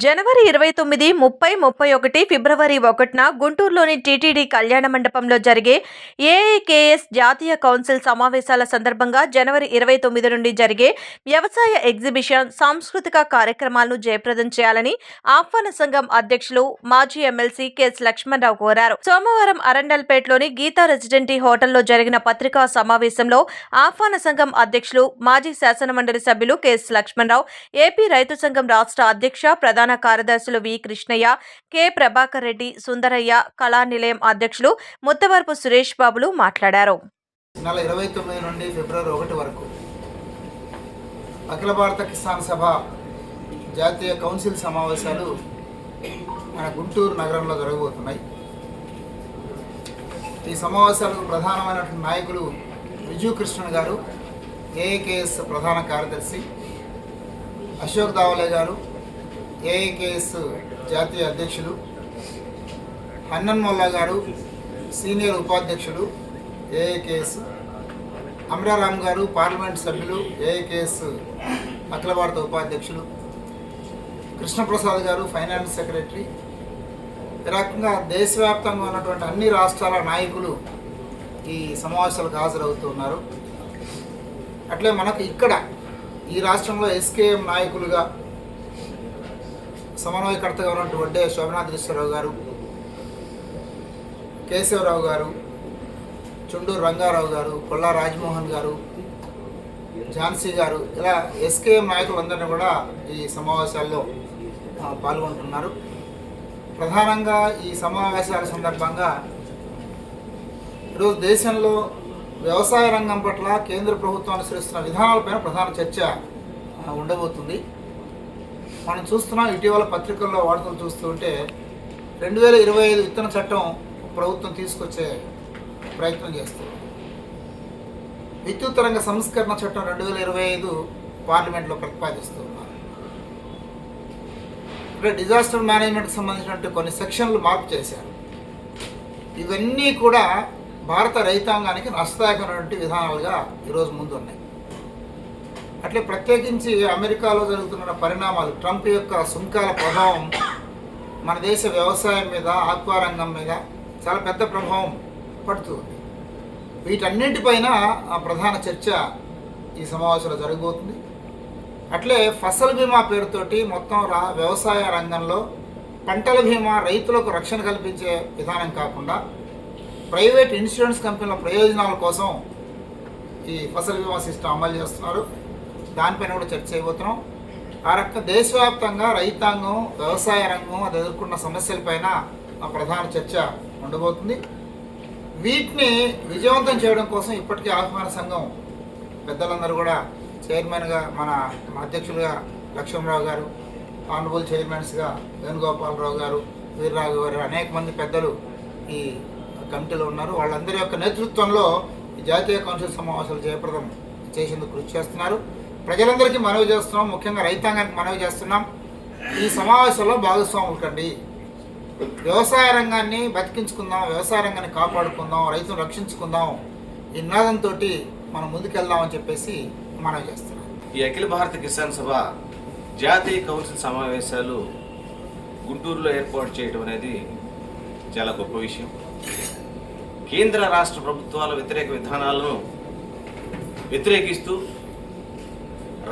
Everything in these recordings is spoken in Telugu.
జనవరి ఇరవై తొమ్మిది ముప్పై ముప్పై ఒకటి ఫిబ్రవరి ఒకటిన గుంటూరులోని టీటీడీ కళ్యాణ మండపంలో జరిగే ఏఐకేఎస్ జాతీయ కౌన్సిల్ సమావేశాల సందర్భంగా జనవరి ఇరవై తొమ్మిది నుండి జరిగే వ్యవసాయ ఎగ్జిబిషన్ సాంస్కృతిక కార్యక్రమాలను జయప్రదం చేయాలని ఆహ్వాన సంఘం అధ్యక్షులు మాజీ ఎమ్మెల్సీ కెఎస్ లక్ష్మణరావు కోరారు. సోమవారం అరండల్పేటలోని గీతా రెసిడెంటీ హోటల్లో జరిగిన పత్రికా సమావేశంలో ఆహ్వాన సంఘం అధ్యక్షులు మాజీ శాసనమండలి సభ్యులు కెఎస్ లక్ష్మణరావు ఏపీ రైతు సంఘం రాష్ట్ర అధ్యక్ష ప్రధాన కార్యదర్శులు వి. కృష్ణయ్య కె. ప్రభాకర్ రెడ్డి సుందరయ్య కళా నిలయం అధ్యక్షులు ముత్తవరపు సురేష్ బాబులు మాట్లాడారు. నెల ఇరవై తొమ్మిది నుండి ఫిబ్రవరి ఒకటి వరకు అఖిల భారత కిసాన్ సభ జాతీయ కౌన్సిల్ సమావేశాలు మన గుంటూరు నగరంలో జరగబోతున్నాయి. ఈ సమావేశాలకు ప్రధానమైనటువంటి నాయకులు విజు కృష్ణన్ గారు ఏఏకేఎస్ ప్రధాన కార్యదర్శి అశోక్ దావలే గారు ఏఐకేఎస్ జాతీయ అధ్యక్షులు హన్నన్ మొల్లా గారు సీనియర్ ఉపాధ్యక్షులు ఏఐకేఎస్ అమరారాం గారు పార్లమెంట్ సభ్యులు ఏఐకేఎస్ అఖిల భారత ఉపాధ్యక్షులు కృష్ణప్రసాద్ గారు ఫైనాన్స్ సెక్రటరీ. ఈ రకంగా దేశవ్యాప్తంగా ఉన్నటువంటి అన్ని రాష్ట్రాల నాయకులు ఈ సమావేశాలకు హాజరవుతున్నారు అట్లే మనకు ఇక్కడ ఈ రాష్ట్రంలో ఎస్కేఎం నాయకులుగా సమన్వయకర్తగా ఉన్నటువంటి శోభనాథ శోభనాథేశ్వరరావు గారు కేశవరావు గారు చుండూరు రంగారావు గారు కొల్లా రాజ్మోహన్ గారు ఝాన్సీ గారు ఇలా ఎస్కేఎం నాయకులందరినీ కూడా ఈ సమావేశాల్లో పాల్గొంటున్నారు. ప్రధానంగా ఈ సమావేశాల సందర్భంగా ఈరోజు దేశంలో వ్యవసాయ రంగం పట్ల కేంద్ర ప్రభుత్వం అనుసరిస్తున్న విధానాలపైన ప్రధాన చర్చ ఉండబోతుంది. మనం చూస్తున్నాం ఇటీవల పత్రికల్లో వార్తలు చూస్తుంటే రెండు వేల ఇరవై ఐదు విత్తన చట్టం ప్రభుత్వం తీసుకొచ్చే ప్రయత్నం చేస్తుంది. విద్యుత్ రంగ సంస్కరణ చట్టం రెండు వేల ఇరవై ఐదు పార్లమెంట్లో ప్రతిపాదిస్తున్నారు ఇక్కడ డిజాస్టర్ మేనేజ్మెంట్కి సంబంధించినటువంటి కొన్ని సెక్షన్లు మార్పు చేశారు. ఇవన్నీ కూడా భారత రైతాంగానికి నష్టదాయకమైనటువంటి విధానాలుగా ఈరోజు ముందు ఉన్నాయి అట్లే ప్రత్యేకించి అమెరికాలో జరుగుతున్న పరిణామాలు ట్రంప్ యొక్క సుంకాల ప్రభావం మన దేశ వ్యవసాయం మీద ఆక్వా రంగం మీద చాలా పెద్ద ప్రభావం పడుతుంది వీటన్నింటిపైన ప్రధాన చర్చ ఈ సమావేశంలో జరగబోతుంది. అట్లే ఫసల్ బీమా పేరుతోటి మొత్తం రా వ్యవసాయ రంగంలో పంటల బీమా రైతులకు రక్షణ కల్పించే విధానం కాకుండా ప్రైవేట్ ఇన్సూరెన్స్ కంపెనీల ప్రయోజనాల కోసం ఈ ఫసల్ బీమా సిస్టమ్ అమలు చేస్తున్నారు. దానిపైన కూడా చర్చ చేయబోతున్నాం. ఆ రక దేశవ్యాప్తంగా రైతాంగం వ్యవసాయ రంగం అది ఎదుర్కొన్న సమస్యలపైన మా ప్రధాన చర్చ ఉండబోతుంది. వీటిని విజయవంతం చేయడం కోసం ఇప్పటికే ఆహ్వాన సంఘం పెద్దలందరూ కూడా చైర్మన్గా మన అధ్యక్షులుగా లక్ష్మణరావు గారు ఆనరబుల్ చైర్మన్స్గా వేణుగోపాలరావు గారు వీర్రాఘు గారు అనేక మంది పెద్దలు ఈ కమిటీలో ఉన్నారు. వాళ్ళందరి యొక్క నేతృత్వంలో జాతీయ కౌన్సిల్ సమావేశాలు జయప్రదం చేసేందుకు కృషి చేస్తున్నారు. ప్రజలందరికీ మనవి చేస్తున్నాం ముఖ్యంగా రైతాంగానికి మనవి చేస్తున్నాం. ఈ సమావేశంలో భాగస్వాములు కండి వ్యవసాయ రంగాన్ని బతికించుకుందాం వ్యవసాయ రంగాన్ని కాపాడుకుందాం రైతును రక్షించుకుందాం. ఈ నినాదంతో మనం ముందుకెళ్దామని చెప్పేసి మనవి చేస్తున్నాం. ఈ అఖిల భారత కిసాన్ సభ జాతీయ కౌన్సిల్ సమావేశాలు గుంటూరులో ఏర్పాటు చేయడం అనేది చాలా గొప్ప విషయం. కేంద్ర రాష్ట్ర ప్రభుత్వాల వ్యతిరేక విధానాలను వ్యతిరేకిస్తూ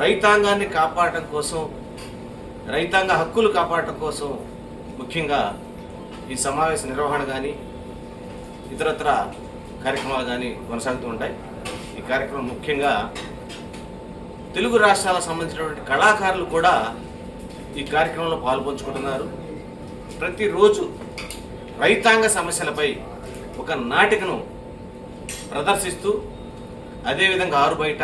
రైతాంగాన్ని కాపాడటం కోసం రైతాంగ హక్కులు కాపాడటం కోసం ముఖ్యంగా ఈ సమావేశ నిర్వహణ కానీ ఇతరత్ర కార్యక్రమాలు కానీ కొనసాగుతూ ఉంటాయి. ఈ కార్యక్రమం ముఖ్యంగా తెలుగు రాష్ట్రాలకు సంబంధించినటువంటి కళాకారులు కూడా ఈ కార్యక్రమంలో పాల్పంచుకుంటున్నారు. ప్రతిరోజు రైతాంగ సమస్యలపై ఒక నాటికను ప్రదర్శిస్తూ అదేవిధంగా ఆరు బయట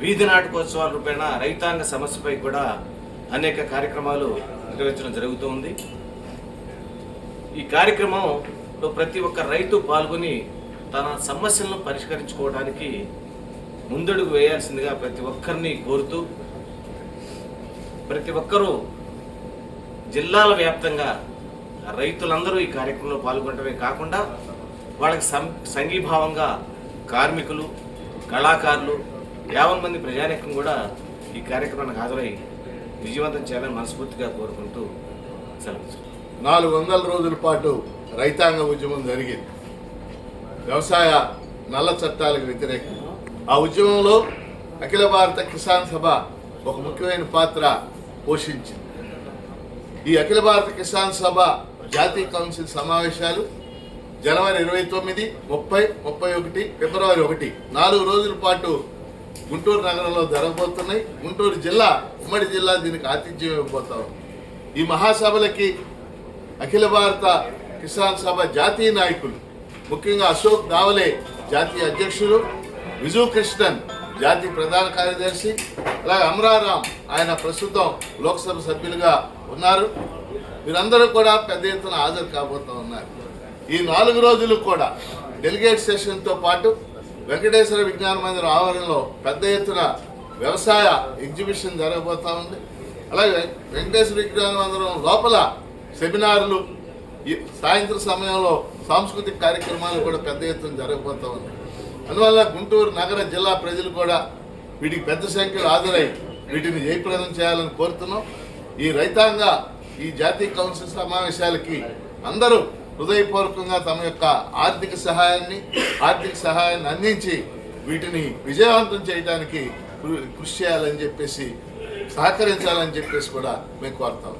వీధి నాటకోత్సవాల రూపేణ రైతాంగ సమస్యపై కూడా అనేక కార్యక్రమాలు నిర్వహించడం జరుగుతుంది ఈ కార్యక్రమంలో ప్రతి ఒక్క రైతు పాల్గొని తన సమస్యలను పరిష్కరించుకోవడానికి ముందడుగు వేయాల్సిందిగా ప్రతి ఒక్కరిని కోరుతూ ప్రతి ఒక్కరూ జిల్లాల వ్యాప్తంగా రైతులందరూ ఈ కార్యక్రమంలో పాల్గొనడమే కాకుండా వాళ్ళకి సం సంఘీభావంగా కార్మికులు కళాకారులు యావన్ మంది ప్రజానికం కూడా ఈ కార్యక్రమానికి హాజరై విజయవంతం చేయాలని మనస్ఫూర్తిగా కోరుకుంటూ సెలవు నాలుగు వందల రోజుల పాటు రైతాంగ ఉద్యమం జరిగింది. వ్యవసాయ నల్ల చట్టాలకు వ్యతిరేకం. ఆ ఉద్యమంలో అఖిల భారత కిసాన్ సభ ఒక ముఖ్యమైన పాత్ర పోషించింది. ఈ అఖిల భారత కిసాన్ సభ జాతీయ కౌన్సిల్ సమావేశాలు జనవరి ఇరవై తొమ్మిది ముప్పై ముప్పై ఒకటి ఫిబ్రవరి ఒకటి నాలుగు రోజుల పాటు గుంటూరు నగరంలో జరగబోతున్నాయి. గుంటూరు జిల్లా ఉమ్మడి జిల్లా దీనికి ఆతిథ్యం ఇవ్వబోతా ఈ మహాసభలకి అఖిల భారత కిసాన్ సభ జాతీయ నాయకులు ముఖ్యంగా అశోక్ దావలే జాతీయ అధ్యక్షులు విజు కృష్ణన్ జాతీయ ప్రధాన కార్యదర్శి అలాగే అమరారాం ఆయన ప్రస్తుతం లోక్సభ సభ్యులుగా ఉన్నారు. వీరందరూ కూడా పెద్ద ఎత్తున హాజరు కాబోతూ ఉన్నారు. ఈ నాలుగు రోజులు కూడా డెలిగేట్ సెషన్తో పాటు వెంకటేశ్వర విజ్ఞాన మందిరం ఆవరణలో పెద్ద ఎత్తున వ్యవసాయ ఎగ్జిబిషన్ జరగబోతా ఉంది. అలాగే వెంకటేశ్వర విజ్ఞాన మందిరం లోపల సెమినార్లు ఈ సాయంత్రం సమయంలో సాంస్కృతిక కార్యక్రమాలు కూడా పెద్ద ఎత్తున జరగబోతా ఉంది అందువల్ల గుంటూరు నగర జిల్లా ప్రజలు కూడా వీటికి పెద్ద సంఖ్యలో హాజరై వీటిని జయప్రదం చేయాలని కోరుతున్నాం. ఈ రైతాంగ ఈ జాతీయ కౌన్సిల్ సమావేశాలకి అందరూ హృదయపూర్వకంగా తమ యొక్క ఆర్థిక సహాయాన్ని ఆర్థిక సహాయాన్ని అందించి వీటిని విజయవంతం చేయడానికి కృ- కృషి చేయాలని చెప్పేసి సహకరించాలని చెప్పేసి కూడా మేము కోరుతాం.